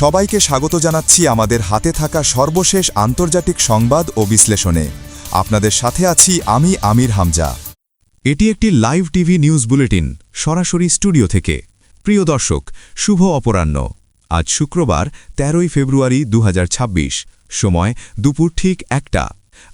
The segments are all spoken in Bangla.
সবাইকে স্বাগত জানাচ্ছি আমাদের হাতে থাকা সর্বশেষ আন্তর্জাতিক সংবাদ ও বিশ্লেষণে। আপনাদের সাথে আছি আমি আমির হামজা। এটি একটি লাইভ টিভি নিউজ বুলেটিন, সরাসরি স্টুডিও থেকে। প্রিয় দর্শক, শুভ অপরাহ্ন। আজ শুক্রবার, তেরোই ফেব্রুয়ারি দু হাজার ছাব্বিশ, সময় দুপুর ঠিক একটা।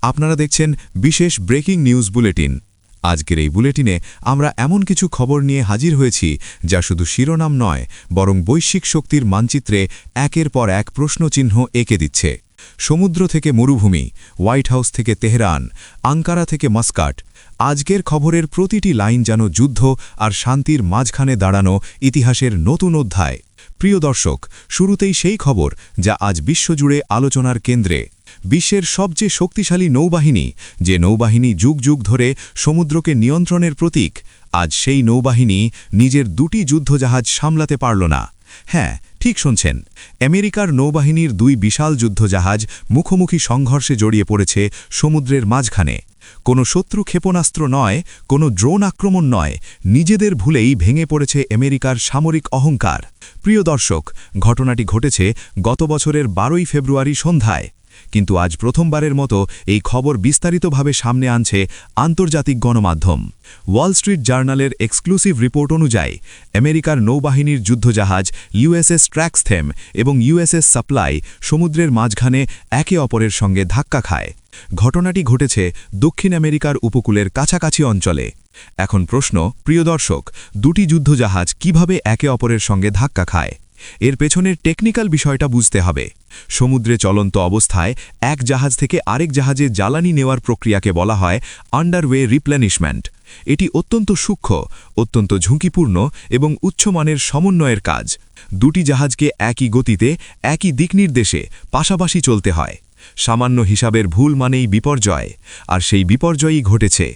আপনারা দেখছেন বিশেষ ব্রেকিং নিউজ বুলেটিন। আজকের এই বুলেটিনে আমরা এমন কিছু খবর নিয়ে হাজির হয়েছি যা শুধু শিরোনাম নয়, বরং বৈশ্বিক শক্তির মানচিত্রে একের পর এক প্রশ্নচিহ্ন এঁকে দিচ্ছে। সমুদ্র থেকে মরুভূমি, হোয়াইট হাউস থেকে তেহরান, আঙ্কারা থেকে মাস্কাট, আজকের খবরের প্রতিটি লাইন যেন যুদ্ধ আর শান্তির মাঝখানে দাঁড়ানো ইতিহাসের নতুন অধ্যায়। প্রিয় দর্শক, শুরুতেই সেই খবর যা আজ বিশ্বজুড়ে আলোচনার কেন্দ্রে। বিশ্বের সবচেয়ে শক্তিশালী নৌবাহিনী, যে নৌবাহিনী যুগ যুগ ধরে সমুদ্রকে নিয়ন্ত্রণের প্রতীক, আজ সেই নৌবাহিনী নিজের দুটি যুদ্ধজাহাজ সামলাতে পারল না। হ্যাঁ ঠিক শুনছেন, আমেরিকার নৌবাহিনীর দুই বিশাল যুদ্ধজাহাজ মুখোমুখি সংঘর্ষে জড়িয়ে পড়েছে সমুদ্রের মাঝখানে। কোনো শত্রু ক্ষেপণাস্ত্র নয়, কোনো ড্রোন আক্রমণ নয়, নিজেদের ভুলেই ভেঙে পড়েছে আমেরিকার সামরিক অহংকার। প্রিয় দর্শক, ঘটনাটি ঘটেছে গত বছরের বারোই ফেব্রুয়ারি সন্ধ্যায়। কিন্তু আজ প্রথমবারের মতো এই খবর বিস্তারিতভাবে সামনে আনছে আন্তর্জাতিক গণমাধ্যম। ওয়াল স্ট্রিট জার্নালের এক্সক্লুসিভ রিপোর্ট অনুযায়ী, আমেরিকার নৌবাহিনীর যুদ্ধজাহাজ ইউএসএস ট্র্যাক্সথেম এবং ইউএসএস সাপ্লাই সমুদ্রের মাঝখানে একে অপরের সঙ্গে ধাক্কা খায়। ঘটনাটি ঘটেছে দক্ষিণ আমেরিকার উপকূলের কাছাকাছি অঞ্চলে। এখন প্রশ্ন, প্রিয় দর্শক, দুটি যুদ্ধজাহাজ কীভাবে একে অপরের সঙ্গে ধাক্কা খায়? এর পেছনের টেকনিক্যাল বিষয়টা বুঝতে হবে। সমুদ্রে চলন্ত অবস্থায় এক জাহাজ থেকে আরেক জাহাজে জ্বালানি নেওয়ার প্রক্রিয়াকে বলা হয় আন্ডারওয়ে রিপ্লেনিশমেন্ট। এটি অত্যন্ত সূক্ষ্ম, অত্যন্ত ঝুঁকিপূর্ণ এবং উচ্চমানের সমন্বয়ের কাজ। দুটি জাহাজকে একই গতিতে, একই দিকনির্দেশে পাশাপাশি চলতে হয়। সামান্য হিসাবের ভুল মানেই বিপর্যয়, আর সেই বিপর্যয়ই ঘটেছে।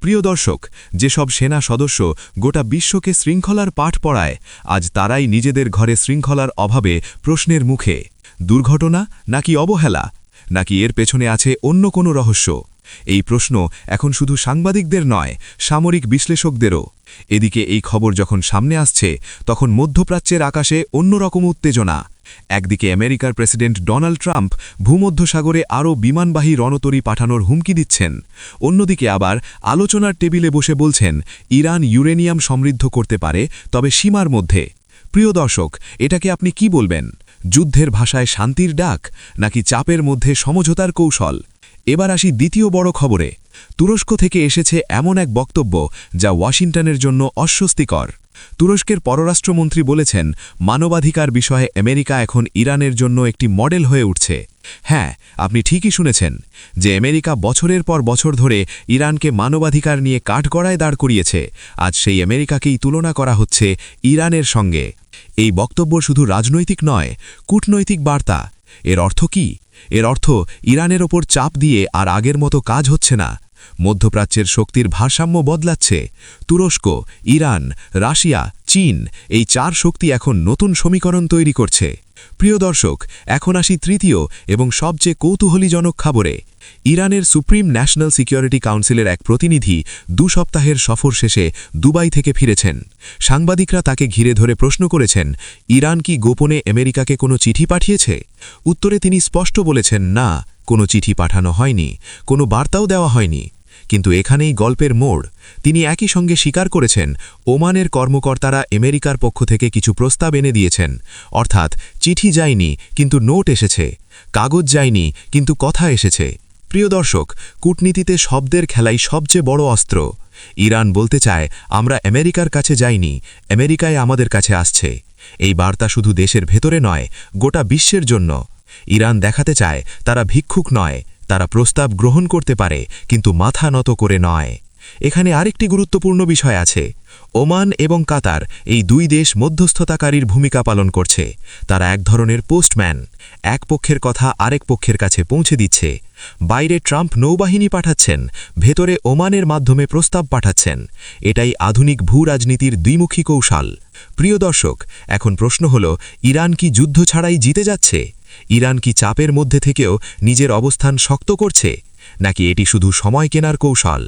প্রিয় দর্শক, যেসব সেনা সদস্য গোটা বিশ্বকে শৃঙ্খলার পাঠ পড়ায়, আজ তারাই নিজেদের ঘরে শৃঙ্খলার অভাবে প্রশ্নের মুখে। দুর্ঘটনা নাকি অবহেলা? নাকি এর পেছনে আছে অন্য কোনো রহস্য? এই প্রশ্ন এখন শুধু সাংবাদিকদের নয়, সামরিক বিশ্লেষকদেরও। এদিকে এই খবর যখন সামনে আসছে, তখন মধ্যপ্রাচ্যের আকাশে অন্যরকম উত্তেজনা। একদিকে আমেরিকার প্রেসিডেন্ট ডোনাল্ড ট্রাম্প ভূমধ্যসাগরে আরও বিমানবাহী রণতরী পাঠানোর হুমকি দিচ্ছেন। অন্যদিকে আবার আলোচনার টেবিলে বসে বলছেন, ইরান ইউরেনিয়াম সমৃদ্ধ করতে পারে, তবে সীমার মধ্যে। প্রিয় দর্শক, এটাকে আপনি কি বলবেন? যুদ্ধের ভাষায় শান্তির ডাক, নাকি চাপের মধ্যে সমঝোতার কৌশল? এবার আসি দ্বিতীয় বড় খবরে। তুরস্ক থেকে এসেছে এমন এক বক্তব্য, যা ওয়াশিংটনের জন্য অস্বস্তিকর। তুরস্কের পররাষ্ট্রমন্ত্রী বলেছেন, মানবাধিকার বিষয়ে আমেরিকা এখন ইরানের জন্য একটি মডেল হয়ে উঠছে। হ্যাঁ আপনি ঠিকই শুনেছেন যে আমেরিকা বছরের পর বছর ধরে ইরানকে মানবাধিকার নিয়ে কাঠগড়ায় দাঁড় করিয়েছে। আজ সেই আমেরিকাকেই তুলনা করা হচ্ছে ইরানের সঙ্গে। এই বক্তব্য শুধু রাজনৈতিক নয়, কূটনৈতিক বার্তা। এর অর্থ কি? এর অর্থ ইরানের ওপর চাপ দিয়ে আর আগের মতো কাজ হচ্ছে না। মধ্যপ্রাচ্যের শক্তির ভারসাম্য বদলাচ্ছে। তুরস্ক, ইরান, রাশিয়া, চীন এই চার শক্তি এখন নতুন সমীকরণ তৈরি করছে। প্রিয় দর্শক, এখন আসি তৃতীয় এবং সবচেয়ে কৌতূহলীজনক খবরে। ইরানের সুপ্রিম ন্যাশনাল সিকিউরিটি কাউন্সিলের এক প্রতিনিধি দু সপ্তাহের সফর শেষে দুবাই থেকে ফিরেছেন। সাংবাদিকরা তাকে ঘিরে ধরে প্রশ্ন করেছেন, ইরান কি গোপনে আমেরিকাকে কোনো চিঠি পাঠিয়েছে? উত্তরে তিনি স্পষ্ট বলেছেন, না। কোনো চিঠি পাঠানো হয়নি, কোনো বার্তাও দেওয়া হয়নি। কিন্তু এখানেই গল্পের মোড়। তিনি একই সঙ্গে স্বীকার করেছেন, ওমানের কর্মকর্তারা আমেরিকার পক্ষ থেকে কিছু প্রস্তাব এনে দিয়েছেন। অর্থাৎ, চিঠি যায়নি, কিন্তু নোট এসেছে। কাগজ যায়নি, কিন্তু কথা এসেছে। প্রিয় দর্শক, কূটনীতিতে শব্দের খেলাই সবচেয়ে বড় অস্ত্র। ইরান বলতে চায়, আমরা আমেরিকার কাছে যাইনি আমেরিকায় আমাদের কাছে আসছে। এই বার্তা শুধু দেশের ভেতরে নয়, গোটা বিশ্বের জন্য। ইরান দেখাতে চায় তারা ভিক্ষুক নয়, তারা প্রস্তাব গ্রহণ করতে পারে, কিন্তু মাথা নত করে নয়। এখানে আরেকটি গুরুত্বপূর্ণ বিষয় আছে। ওমান এবং কাতার এই দুই দেশ মধ্যস্থতাকারীর ভূমিকা পালন করছে। তারা এক ধরনের পোস্টম্যান, এক পক্ষের কথা আরেক পক্ষের কাছে পৌঁছে দিচ্ছে। বাইরে ট্রাম্প নৌবাহিনী পাঠাচ্ছেন, ভেতরে ওমানের মাধ্যমে প্রস্তাব পাঠাচ্ছেন। এটাই আধুনিক ভূ রাজনীতির দ্বিমুখী কৌশল। প্রিয় দর্শক, এখন প্রশ্ন হল, ইরান কি যুদ্ধ ছাড়াই জিতে যাচ্ছে? ইরান কি চাপের মধ্যে থেকেও নিজের অবস্থান শক্ত করছে? নাকি এটি শুধু সময় কেনার কৌশল?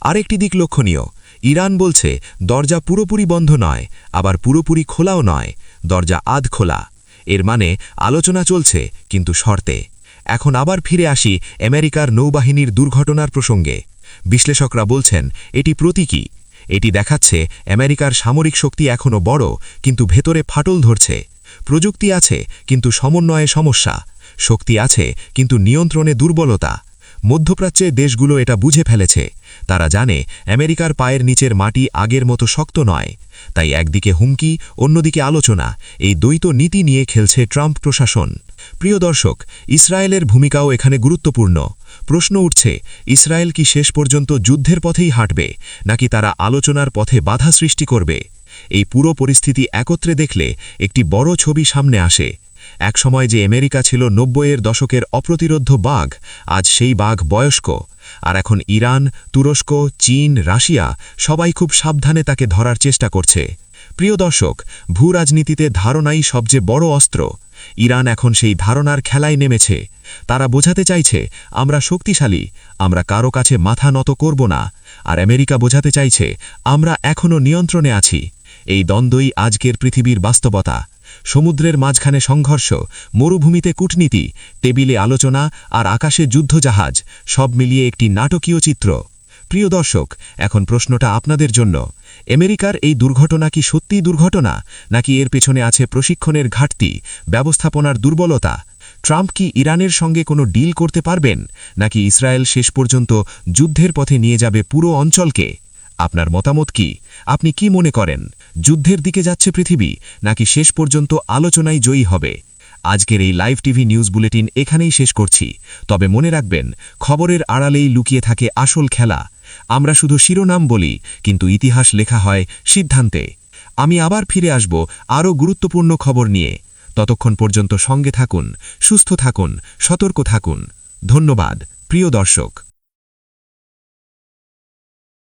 আরেকটি দিক লক্ষণীয়। ইরান বলছে, দরজা পুরোপুরি বন্ধ নয়, আবার পুরোপুরি খোলাও নয়, দরজা আধ খোলা। এর মানে আলোচনা চলছে, কিন্তু শর্তে। এখন আবার ফিরে আসি আমেরিকার নৌবাহিনীর দুর্ঘটনার প্রসঙ্গে। বিশ্লেষকরা বলছেন, এটি প্রতীকী। এটি দেখাচ্ছে আমেরিকার সামরিক শক্তি এখনও বড়, কিন্তু ভেতরে ফাটল ধরছে। প্রযুক্তি আছে, কিন্তু সমন্বয়ে সমস্যা। শক্তি আছে, কিন্তু নিয়ন্ত্রণে দুর্বলতা। মধ্যপ্রাচ্যে দেশগুলো এটা বুঝে ফেলেছে। তারা জানে, আমেরিকার পায়ের নিচের মাটি আগের মতো শক্ত নয়। তাই একদিকে হুমকি, অন্যদিকে আলোচনা। এই দ্বৈত নীতি নিয়ে খেলছে ট্রাম্প প্রশাসন। প্রিয় দর্শক, ইসরায়েলের ভূমিকাও এখানে গুরুত্বপূর্ণ। প্রশ্ন উঠছে, ইসরায়েল কি শেষ পর্যন্ত যুদ্ধের পথেই হাঁটবে, নাকি তারা আলোচনার পথে বাধা সৃষ্টি করবে? এই পুরো পরিস্থিতি একত্রে দেখলে একটি বড় ছবি সামনে আসে। একসময় যে আমেরিকা ছিল নব্বইয়ের দশকের অপ্রতিরোধ্য বাঘ, আজ সেই বাঘ বয়স্ক। আর এখন ইরান, তুরস্ক, চীন, রাশিয়া সবাই খুব সাবধানে তাকে ধরার চেষ্টা করছে। প্রিয় দর্শক ভূ রাজনীতিতে ধারণাই সবচেয়ে বড় অস্ত্র। ইরান এখন সেই ধারণার খেলায় নেমেছে। তারা বোঝাতে চাইছে, আমরা শক্তিশালী, আমরা কারও কাছে মাথা নত করব না। আর আমেরিকা বোঝাতে চাইছে, আমরা এখনও নিয়ন্ত্রণে আছি। এই দ্বন্দ্বই আজকের পৃথিবীর বাস্তবতা। সমুদ্রের মাঝখানে সংঘর্ষ, মরুভূমিতে কূটনীতি, টেবিলে আলোচনা আর আকাশে যুদ্ধজাহাজ, সব মিলিয়ে একটি নাটকীয় চিত্র। প্রিয় দর্শক, এখন প্রশ্নটা আপনাদের জন্য। আমেরিকার এই দুর্ঘটনা কি সত্যিই দুর্ঘটনা, নাকি এর পেছনে আছে প্রশিক্ষণের ঘাটতি, ব্যবস্থাপনার দুর্বলতা? ট্রাম্প কি ইরানের সঙ্গে কোনো ডিল করতে পারবেন, নাকি ইসরায়েল শেষ পর্যন্ত যুদ্ধের পথে নিয়ে যাবে পুরো অঞ্চলকে? আপনার মতামত কি? আপনি কি মনে করেন? যুদ্ধের দিকে যাচ্ছে পৃথিবী, নাকি শেষ পর্যন্ত আলোচনায় জয়ী হবে? আজকের এই লাইভ টিভি নিউজ বুলেটিন এখানেই শেষ করছি। তবে মনে রাখবেন, খবরের আড়ালেই লুকিয়ে থাকে আসল খেলা। আমরা শুধু শিরোনাম বলি, কিন্তু ইতিহাস লেখা হয় সিদ্ধান্তে। আমি আবার ফিরে আসব আরও গুরুত্বপূর্ণ খবর নিয়ে। ততক্ষণ পর্যন্ত সঙ্গে থাকুন, সুস্থ থাকুন, সতর্ক থাকুন। ধন্যবাদ, প্রিয় দর্শক।